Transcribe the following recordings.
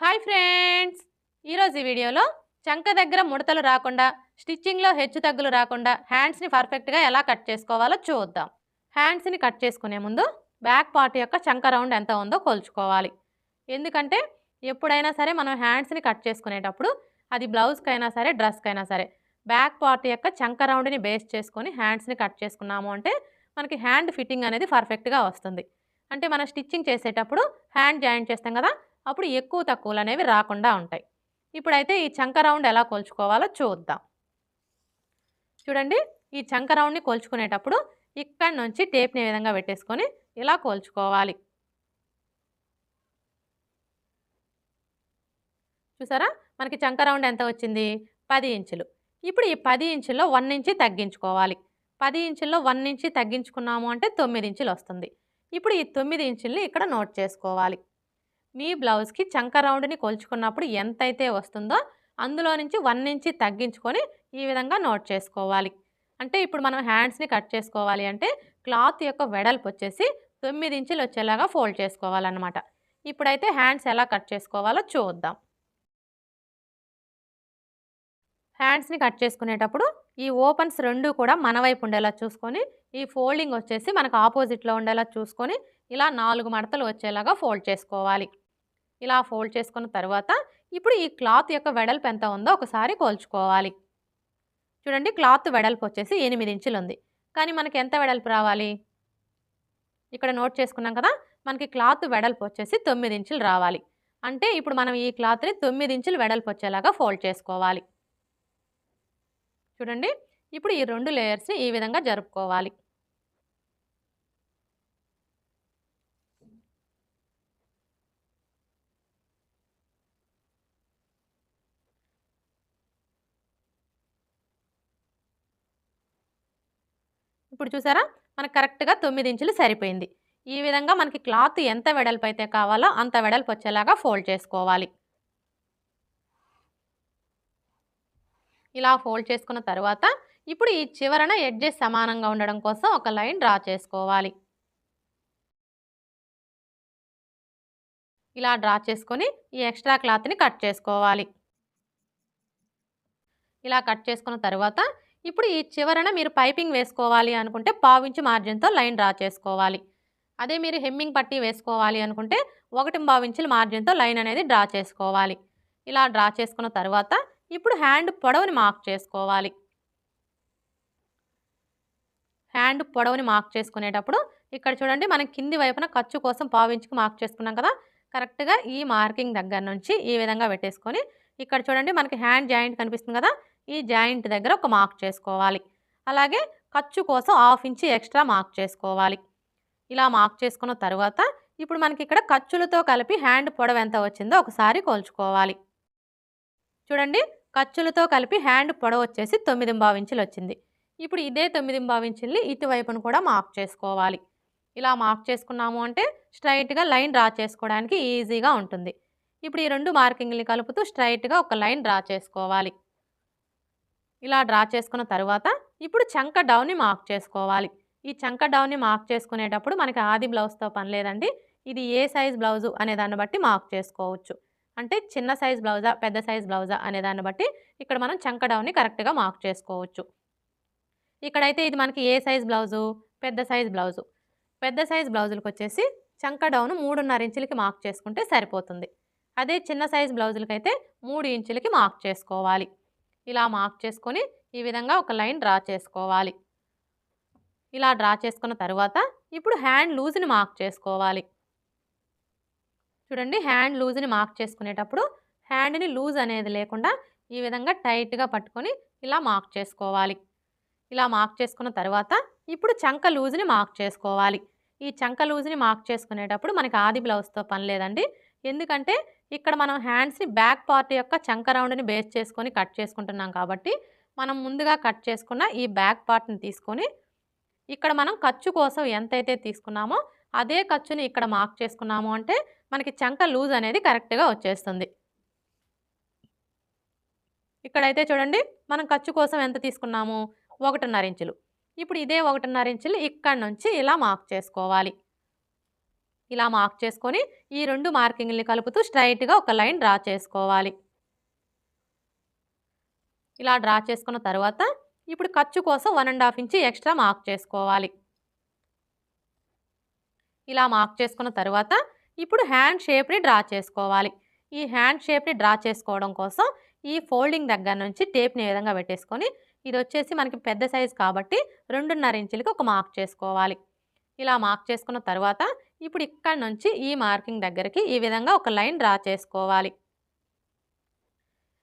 Hi friends. ఈరోజు ఈ వీడియోలో చంక దగ్గర ముడతలు రాకుండా స్టిచ్చింగ్లో హెచ్చు తగ్గులు రాకుండా హ్యాండ్స్ని పర్ఫెక్ట్గా ఎలా కట్ చేసుకోవాలో చూద్దాం. హ్యాండ్స్ని కట్ చేసుకునే ముందు బ్యాక్ పార్ట్ యొక్క చంక రౌండ్ ఎంత ఉందో కొలుచుకోవాలి. ఎందుకంటే ఎప్పుడైనా సరే మనం హ్యాండ్స్ని కట్ చేసుకునేటప్పుడు అది బ్లౌజ్కైనా సరే డ్రెస్కైనా సరే బ్యాక్ పార్ట్ యొక్క చంక రౌండ్ని బేస్ చేసుకొని హ్యాండ్స్ని కట్ చేసుకున్నాము అంటే మనకి హ్యాండ్ ఫిట్టింగ్ అనేది పర్ఫెక్ట్గా వస్తుంది. అంటే మనం స్టిచ్చింగ్ చేసేటప్పుడు హ్యాండ్ జాయింట్ చేస్తాం కదా అప్పుడు ఎక్కువ తక్కువలు అనేవి రాకుండా ఉంటాయి. ఇప్పుడైతే ఈ చంక రౌండ్ ఎలా కొలుచుకోవాలో చూద్దాం. చూడండి ఈ చంక రౌండ్ని కొలుచుకునేటప్పుడు ఇక్కడ నుంచి టేప్ని విధంగా పెట్టేసుకొని ఇలా కొలుచుకోవాలి. చూసారా? మనకి చంక రౌండ్ ఎంత వచ్చింది? పది ఇంచులు. ఇప్పుడు ఈ పది ఇంచుల్లో వన్ ఇంచి తగ్గించుకోవాలి. పది ఇంచుల్లో వన్ ఇంచి తగ్గించుకున్నాము అంటే తొమ్మిది ఇంచులు వస్తుంది. ఇప్పుడు ఈ తొమ్మిది ఇంచుల్ని ఇక్కడ నోట్ చేసుకోవాలి. మీ బ్లౌజ్కి చంక రౌండ్ని కొలుచుకున్నప్పుడు ఎంతైతే వస్తుందో అందులో నుంచి వన్ ఇంచి తగ్గించుకొని ఈ విధంగా నోట్ చేసుకోవాలి. అంటే ఇప్పుడు మనం హ్యాండ్స్ని కట్ చేసుకోవాలి అంటే క్లాత్ యొక్క వెడల్పు వచ్చేసి తొమ్మిది ఇంచులు వచ్చేలాగా ఫోల్డ్ చేసుకోవాలన్నమాట. ఇప్పుడైతే హ్యాండ్స్ ఎలా కట్ చేసుకోవాలో చూద్దాం. హ్యాండ్స్ని కట్ చేసుకునేటప్పుడు ఈ ఓపెన్స్ రెండు కూడా మన వైపు ఉండేలా చూసుకొని ఈ ఫోల్డింగ్ వచ్చేసి మనకు ఆపోజిట్లో ఉండేలా చూసుకొని ఇలా నాలుగు మడతలు వచ్చేలాగా ఫోల్డ్ చేసుకోవాలి. ఇలా ఫోల్డ్ చేసుకున్న తర్వాత ఇప్పుడు ఈ క్లాత్ యొక్క వెడల్పు ఎంత ఉందో ఒకసారి కోల్చుకోవాలి. చూడండి క్లాత్ వెడల్పు వచ్చేసి ఎనిమిది ఇంచులు ఉంది కానీ మనకి ఎంత వెడల్పు రావాలి? ఇక్కడ నోట్ చేసుకున్నాం కదా మనకి క్లాత్ వెడల్పు వచ్చేసి తొమ్మిది ఇంచులు రావాలి. అంటే ఇప్పుడు మనం ఈ క్లాత్ని తొమ్మిది ఇంచులు వెడల్పు వచ్చేలాగా ఫోల్డ్ చేసుకోవాలి. చూడండి ఇప్పుడు ఈ రెండు లేయర్స్ని ఈ విధంగా జరుపుకోవాలి. ఇప్పుడు చూసారా? మనకు కరెక్ట్గా తొమ్మిది ఇంచులు సరిపోయింది. ఈ విధంగా మనకి క్లాత్ ఎంత వెడల్పు అయితే కావాలో అంత వెడల్పు వచ్చేలాగా ఫోల్డ్ చేసుకోవాలి. ఇలా ఫోల్డ్ చేసుకున్న తర్వాత ఇప్పుడు ఈ చివరన ఎడ్జెస్ సమానంగా ఉండడం కోసం ఒక లైన్ డ్రా చేసుకోవాలి. ఇలా డ్రా చేసుకొని ఈ ఎక్స్ట్రా క్లాత్ని కట్ చేసుకోవాలి. ఇలా కట్ చేసుకున్న తర్వాత ఇప్పుడు ఈ చివరన మీరు పైపింగ్ వేసుకోవాలి అనుకుంటే పావించి మార్జిన్తో లైన్ డ్రా చేసుకోవాలి. అదే మీరు హెమ్మింగ్ పట్టి వేసుకోవాలి అనుకుంటే ఒకటి పావించుల మార్జిన్తో లైన్ అనేది డ్రా చేసుకోవాలి. ఇలా డ్రా చేసుకున్న తర్వాత ఇప్పుడు హ్యాండ్ పొడవుని మార్క్ చేసుకోవాలి. హ్యాండ్ పొడవుని మార్క్ చేసుకునేటప్పుడు ఇక్కడ చూడండి మనం కింది వైపున ఖర్చు కోసం పావించుకు మార్క్ చేసుకున్నాం కదా కరెక్ట్గా ఈ మార్కింగ్ దగ్గర నుంచి ఈ విధంగా పెట్టేసుకొని ఇక్కడ చూడండి మనకి హ్యాండ్ జాయింట్ కనిపిస్తుంది కదా ఈ జాయింట్ దగ్గర ఒక మార్క్ చేసుకోవాలి. అలాగే ఖర్చు కోసం హాఫ్ ఇంచి ఎక్స్ట్రా మార్క్ చేసుకోవాలి. ఇలా మార్క్ చేసుకున్న తర్వాత ఇప్పుడు మనకి ఇక్కడ ఖర్చులతో కలిపి హ్యాండ్ పొడవు ఎంత వచ్చిందో ఒకసారి కోల్చుకోవాలి. చూడండి ఖర్చులతో కలిపి హ్యాండ్ పొడవు వచ్చేసి తొమ్మిది ఇంచులు వచ్చింది. ఇప్పుడు ఇదే తొమ్మిది ఇంచుల్ని ఇటువైపును కూడా మార్క్ చేసుకోవాలి. ఇలా మార్క్ చేసుకున్నాము అంటే స్ట్రైట్గా లైన్ డ్రా చేసుకోవడానికి ఈజీగా ఉంటుంది. ఇప్పుడు ఈ రెండు మార్కింగ్ని కలుపుతూ స్ట్రైట్గా ఒక లైన్ డ్రా చేసుకోవాలి. ఇలా డ్రా చేసుకున్న తర్వాత ఇప్పుడు చంక డౌన్ని మార్క్ చేసుకోవాలి. ఈ చంక డౌన్ని మార్క్ చేసుకునేటప్పుడు మనకి ఆది బ్లౌజ్తో పని లేదండి. ఇది ఏ సైజ్ బ్లౌజు అనే దాన్ని బట్టి మార్క్ చేసుకోవచ్చు. అంటే చిన్న సైజ్ బ్లౌజా పెద్ద సైజ్ బ్లౌజా అనే దాన్ని బట్టి ఇక్కడ మనం చంక డౌన్ని కరెక్ట్గా మార్క్ చేసుకోవచ్చు. ఇక్కడైతే ఇది మనకి ఏ సైజ్ బ్లౌజు? పెద్ద సైజ్ బ్లౌజు. పెద్ద సైజ్ బ్లౌజులకు వచ్చేసి చంక డౌన్ మూడున్నర ఇంచులకి మార్క్ చేసుకుంటే సరిపోతుంది. అదే చిన్న సైజ్ బ్లౌజులకైతే మూడు ఇంచులకి మార్క్ చేసుకోవాలి. ఇలా మార్క్ చేసుకొని ఈ విధంగా ఒక లైన్ డ్రా చేసుకోవాలి. ఇలా డ్రా చేసుకున్న తర్వాత ఇప్పుడు హ్యాండ్ లూజ్ని మార్క్ చేసుకోవాలి. చూడండి హ్యాండ్ లూజ్ని మార్క్ చేసుకునేటప్పుడు హ్యాండ్ని లూజ్ అనేది లేకుండా ఈ విధంగా టైట్గా పట్టుకొని ఇలా మార్క్ చేసుకోవాలి. ఇలా మార్క్ చేసుకున్న తర్వాత ఇప్పుడు చంక లూజ్ని మార్క్ చేసుకోవాలి. ఈ చంక లూజ్ని మార్క్ చేసుకునేటప్పుడు మనకి ఆది బ్లౌజ్తో పని లేదండి. ఎందుకంటే ఇక్కడ మనం హ్యాండ్స్ని బ్యాక్ పార్ట్ యొక్క చంక రౌండ్ని బేస్ చేసుకొని కట్ చేసుకుంటున్నాం కాబట్టి మనం ముందుగా కట్ చేసుకున్న ఈ బ్యాక్ పార్ట్ని తీసుకొని ఇక్కడ మనం ఖర్చు కోసం ఎంతైతే తీసుకున్నామో అదే ఖర్చుని ఇక్కడ మార్క్ చేసుకున్నాము అంటే మనకి చంక లూజ్ అనేది కరెక్ట్గా వచ్చేస్తుంది. ఇక్కడైతే చూడండి మనం ఖర్చు కోసం ఎంత తీసుకున్నాము? ఒకటిన్నర ఇంచులు. ఇప్పుడు ఇదే ఒకటిన్నర ఇంచులు ఇక్కడ నుంచి ఇలా మార్క్ చేసుకోవాలి. ఇలా మార్క్ చేసుకొని ఈ రెండు మార్కింగ్ని కలుపుతూ స్ట్రైట్గా ఒక లైన్ డ్రా చేసుకోవాలి. ఇలా డ్రా చేసుకున్న తర్వాత ఇప్పుడు ఖర్చు కోసం one and half inch extra mark చేసుకోవాలి. ఇలా మార్క్ చేసుకున్న తర్వాత ఇప్పుడు హ్యాండ్ షేప్ని డ్రా చేసుకోవాలి. ఈ హ్యాండ్ షేప్ని డ్రా చేసుకోవడం కోసం ఈ ఫోల్డింగ్ దగ్గర నుంచి టేప్ని ఏ విధంగా పెట్టేసుకొని ఇది వచ్చేసి మనకి పెద్ద సైజు కాబట్టి రెండున్నర ఇంచులకి ఒక మార్క్ చేసుకోవాలి. ఇలా మార్క్ చేసుకున్న తర్వాత ఇప్పుడు ఇక్కడ నుంచి ఈ మార్కింగ్ దగ్గరికి ఈ విధంగా ఒక లైన్ డ్రా చేసుకోవాలి.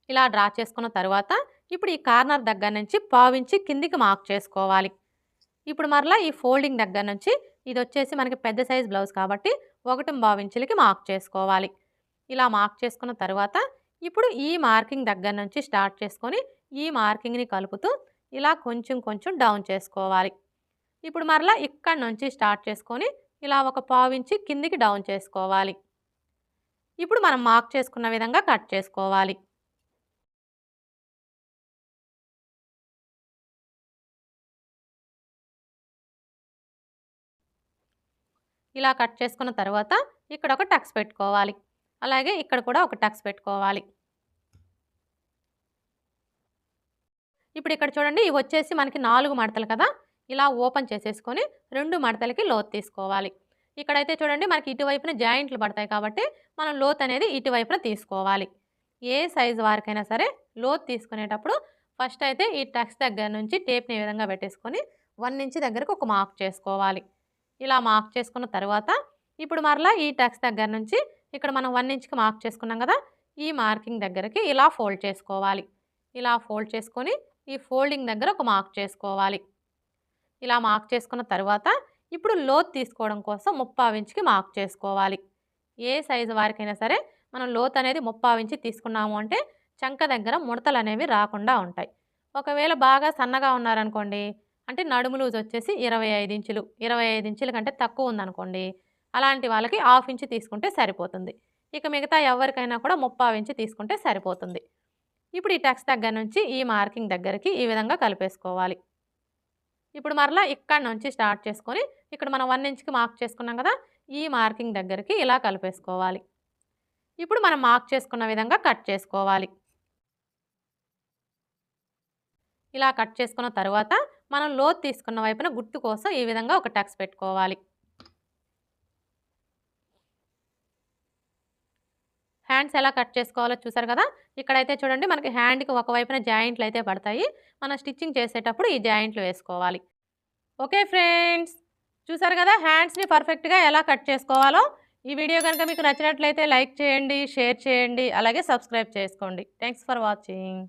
ఇలా డ్రా చేసుకున్న తర్వాత ఇప్పుడు ఈ కార్నర్ దగ్గర నుంచి పావించి కిందికి మార్క్ చేసుకోవాలి. ఇప్పుడు మరలా ఈ ఫోల్డింగ్ దగ్గర నుంచి ఇది వచ్చేసి మనకి పెద్ద సైజ్ బ్లౌజ్ కాబట్టి ఒకటి భావించులకి మార్క్ చేసుకోవాలి. ఇలా మార్క్ చేసుకున్న తర్వాత ఇప్పుడు ఈ మార్కింగ్ దగ్గర నుంచి స్టార్ట్ చేసుకొని ఈ మార్కింగ్ని కలుపుతూ ఇలా కొంచెం కొంచెం డౌన్ చేసుకోవాలి. ఇప్పుడు మరలా ఇక్కడ నుంచి స్టార్ట్ చేసుకొని ఇలా ఒక పావించి కిందికి డౌన్ చేసుకోవాలి. ఇప్పుడు మనం మార్క్ చేసుకున్న విధంగా కట్ చేసుకోవాలి. ఇలా కట్ చేసుకున్న తర్వాత ఇక్కడ ఒక టక్స్ పెట్టుకోవాలి. అలాగే ఇక్కడ కూడా ఒక టక్స్ పెట్టుకోవాలి. ఇప్పుడు ఇక్కడ చూడండి ఇవి వచ్చేసి మనకి నాలుగు మడతలు కదా? ఇలా ఓపెన్ చేసేసుకొని రెండు మడతలకి లోతు తీసుకోవాలి. ఇక్కడైతే చూడండి మనకి ఇటువైపున జాయింట్లు పడతాయి కాబట్టి మనం లోత్ అనేది ఇటువైపున తీసుకోవాలి. ఏ సైజు వారికైనా సరే లోత్ తీసుకునేటప్పుడు ఫస్ట్ అయితే ఈ టక్స్ దగ్గర నుంచి టేప్ని ఈ విధంగా పెట్టేసుకొని వన్ ఇంచ్ దగ్గరకు ఒక మార్క్ చేసుకోవాలి. ఇలా మార్క్ చేసుకున్న తర్వాత ఇప్పుడు మరలా ఈ టక్స్ దగ్గర నుంచి ఇక్కడ మనం వన్ ఇంచ్కి మార్క్ చేసుకున్నాం కదా ఈ మార్కింగ్ దగ్గరికి ఇలా ఫోల్డ్ చేసుకోవాలి. ఇలా ఫోల్డ్ చేసుకొని ఈ ఫోల్డింగ్ దగ్గర ఒక మార్క్ చేసుకోవాలి. ఇలా మార్క్ చేసుకున్న తర్వాత ఇప్పుడు లోత్ తీసుకోవడం కోసం ముప్పావు ఇంచుకి మార్క్ చేసుకోవాలి. ఏ సైజు వారికైనా సరే మనం లోత్ అనేది ముప్పావు ఇంచి తీసుకున్నాము అంటే చంక దగ్గర ముడతలు అనేవి రాకుండా ఉంటాయి. ఒకవేళ బాగా సన్నగా ఉన్నారనుకోండి అంటే నడుము లూజ్ వచ్చేసి ఇరవై ఐదు ఇంచులు ఇరవై ఐదు ఇంచుల కంటే తక్కువ ఉందనుకోండి అలాంటి వాళ్ళకి హాఫ్ ఇంచు తీసుకుంటే సరిపోతుంది. ఇక మిగతా ఎవరికైనా కూడా ముప్పావు ఇంచు తీసుకుంటే సరిపోతుంది. ఇప్పుడు ఈ టెక్స్ దగ్గర నుంచి ఈ మార్కింగ్ దగ్గరికి ఈ విధంగా కలిపేసుకోవాలి. ఇప్పుడు మరలా ఇక్కడ నుంచి స్టార్ట్ చేసుకొని ఇక్కడ మనం వన్ ఇంచ్కి మార్క్ చేసుకున్నాం కదా ఈ మార్కింగ్ దగ్గరికి ఇలా కలిపేసుకోవాలి. ఇప్పుడు మనం మార్క్ చేసుకున్న విధంగా కట్ చేసుకోవాలి. ఇలా కట్ చేసుకున్న తర్వాత మనం లోత్ తీసుకున్న వైపున గుర్తు కోసం ఈ విధంగా ఒక టక్స్ పెట్టుకోవాలి. హ్యాండ్స్ ఎలా కట్ చేసుకోవాలో చూసారు కదా? ఇక్కడైతే చూడండి మనకి హ్యాండ్కి ఒకవైపున జాయింట్లు అయితే పడతాయి. మనం స్టిచ్చింగ్ చేసేటప్పుడు ఈ జాయింట్లు వేసుకోవాలి. ఓకే ఫ్రెండ్స్ చూసారు కదా హ్యాండ్స్ని పర్ఫెక్ట్గా ఎలా కట్ చేసుకోవాలో? ఈ వీడియో కనుక మీకు నచ్చినట్లయితే లైక్ చేయండి షేర్ చేయండి అలాగే సబ్స్క్రైబ్ చేసుకోండి. Thanks for watching.